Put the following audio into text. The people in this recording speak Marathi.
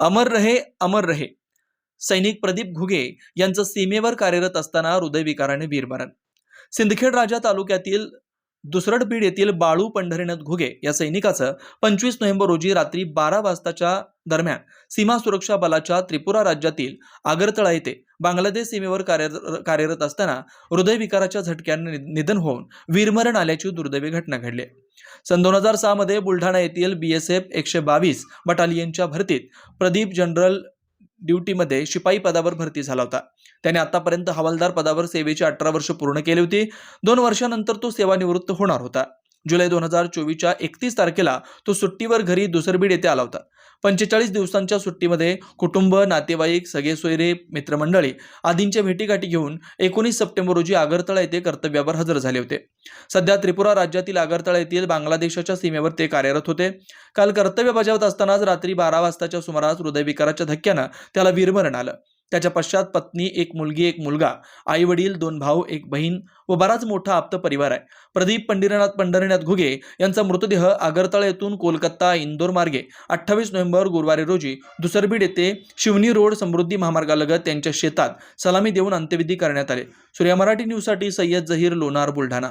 अमर रहे अमर रहे. सैनिक प्रदीप घुगे यांचं सीमेवर कार्यरत असताना हृदयविकाराने वीरमरण. सिंदखेड राजा तालुक्यातील दुसरडबीड येथील बाळू पंढरीनाथ घुगे या सैनिकाचं पंचवीस नोव्हेंबर रोजी रात्री बारा वाजताच्या दरम्यान सीमा सुरक्षा बलाच्या त्रिपुरा राज्यातील आगरतळा येथे बांगलादेश सीमेवर कार्य कार्यरत असताना हृदयविकाराच्या झटक्याने निधन होऊन वीरमरण आल्याची दुर्दैवी घटना घडली सन दोन हजार सहामध्ये बुलढाणा येथील बी एस एफ एकशे बावीस बटालियनच्या भरतीत प्रदीप जनरल ड्युटीमध्ये शिपाई पदावर भरती झाला होता. त्याने आतापर्यंत हवालदार पदावर सेवेची अठरा वर्ष पूर्ण केली होती. दोन वर्षानंतर तो सेवानिवृत्त होणार होता. जुलै दोन हजार चोवीसच्या एकतीस तारखेला तो सुट्टीवर घरी दुसरबीड येथे आला होता. पंचेचाळीस दिवसांच्या सुट्टीमध्ये कुटुंब नातेवाईक सगळे सोयरे मित्रमंडळी आदींच्या भेटीगाठी घेऊन एकोणीस सप्टेंबर रोजी आगरतळा येथे कर्तव्यावर हजर झाले होते. सध्या त्रिपुरा राज्यातील आगरतळा येथील बांगलादेशाच्या सीमेवर ते कार्यरत होते. काल कर्तव्य बजावत असतानाच रात्री बारा वाजताच्या सुमारास हृदयविकाराच्या धक्क्यानं त्याला वीरमरण आलं. त्याच्या पश्चात पत्नी एक मुलगी एक मुलगा आई वडील दोन भाऊ एक बहीण व बराच मोठा आप्त परिवार आहे. प्रदीप पंढरीनाथ पंढरीनाथ घुगे यांचा मृतदेह आगरतळा येथून कोलकाता इंदोर मार्गे. अठ्ठावीस नोव्हेंबर गुरुवारी रोजी दुसरबीड येथे शिवनी रोड समृद्धी महामार्गालगत त्यांच्या शेतात सलामी देऊन अंत्यविधी करण्यात आले. सूर्या मराठी न्यूजसाठी सय्यद जहीर लोणार बुलढाणा.